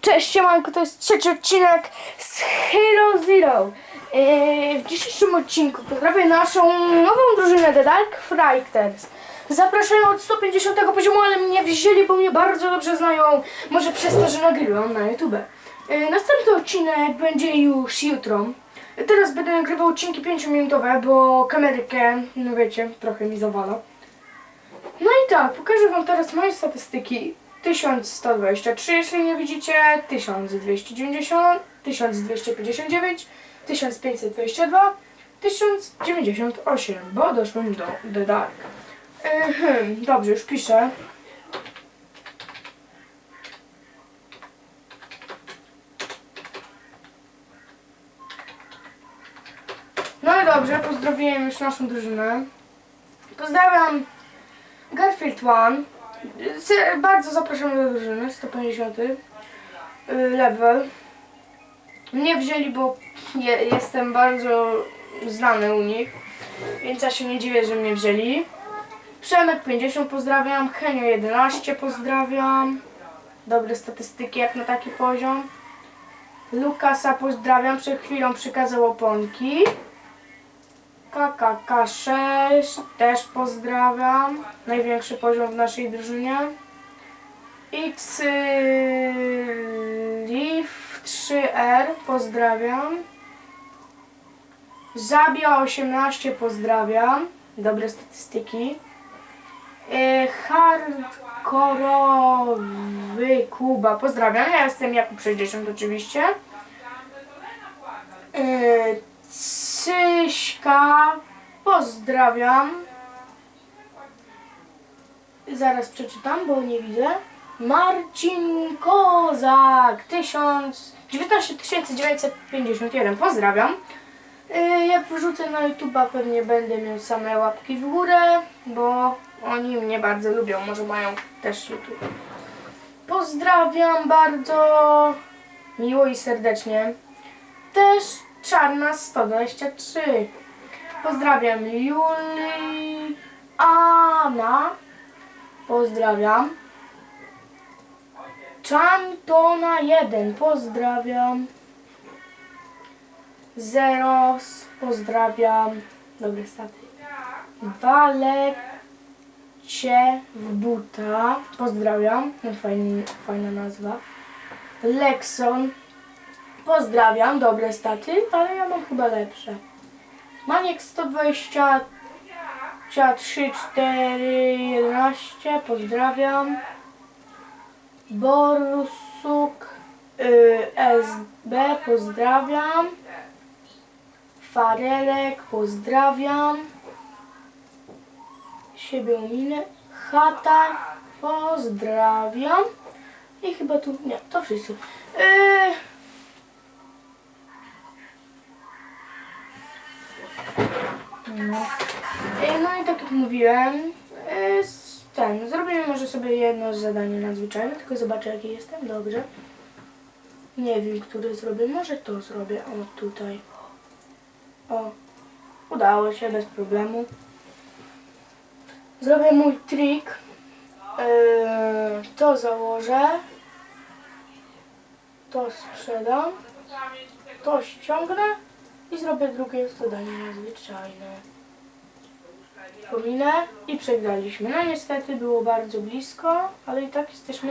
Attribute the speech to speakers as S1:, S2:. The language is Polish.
S1: Cześć, siemanko, to jest trzeci odcinek z Hero Zero. Yy, w dzisiejszym odcinku pozdrawiam naszą nową drużynę The Dark Fighters. Zapraszają od 150 poziomu, ale mnie wzięli, bo mnie bardzo dobrze znają. Może przez to, że nagrywam na YouTube. Yy, następny odcinek będzie już jutro. Teraz będę nagrywał odcinki 5-minutowe, bo kamerkę, no wiecie, trochę mi zawala. No i tak, pokażę wam teraz moje statystyki. 1123, jeśli nie widzicie, 1290, 1259, 1522, 1098, bo doszłem do The Dark. Ehem, dobrze, już piszę. No i dobrze, pozdrowiłem już naszą drużynę. Pozdrawiam Garfield One. Bardzo zapraszam do drużyny, 150 y, level. Mnie wzięli, bo je, jestem bardzo znany u nich, więc ja się nie dziwię, że mnie wzięli. Przemek 50 pozdrawiam, Henio 11 pozdrawiam. Dobre statystyki jak na taki poziom. Lukasa pozdrawiam, przed chwilą przekazał oponki. KKK6 też pozdrawiam. Największy poziom w naszej drużynie. X Leaf 3R pozdrawiam. Zabia 18 pozdrawiam. Dobre statystyki. Yy, Hardkorowy Kuba pozdrawiam. Ja jestem Jakub 60 oczywiście. Yy, Cyśka, pozdrawiam. Zaraz przeczytam, bo nie widzę. Marcin Kozak, 1000, 19 951, pozdrawiam. Yy, Jak wrzucę na YouTube'a pewnie będę miał same łapki w górę, bo oni mnie bardzo lubią, może mają też YouTube. Pozdrawiam bardzo miło i serdecznie. Też Czarna 123. Pozdrawiam Julii, Anna. Pozdrawiam. Chantona 1. Pozdrawiam. Zeros. Pozdrawiam. Dobre staty. Walecie w buta. Pozdrawiam. No, fajny, fajna nazwa. Lexon. Pozdrawiam, dobre staty, ale ja mam chyba lepsze. Maniek 123, 4, 11, pozdrawiam. Borsuk y, SB, pozdrawiam. Farelek, pozdrawiam. Siebie minę. Chata, pozdrawiam. I chyba tu, nie, to wszyscy. Yy, No. No i tak jak mówiłem, e, ten, zrobimy może sobie jedno zadanie nadzwyczajne, tylko zobaczę jaki jestem, dobrze. Nie wiem, który zrobię, może to zrobię, o tutaj. O, udało się bez problemu. Zrobię mój trik, e, to założę, to sprzedam, to ściągnę i zrobię drugie zadanie nadzwyczajne. Pominę i przegraliśmy. No niestety było bardzo blisko, ale i tak jesteśmy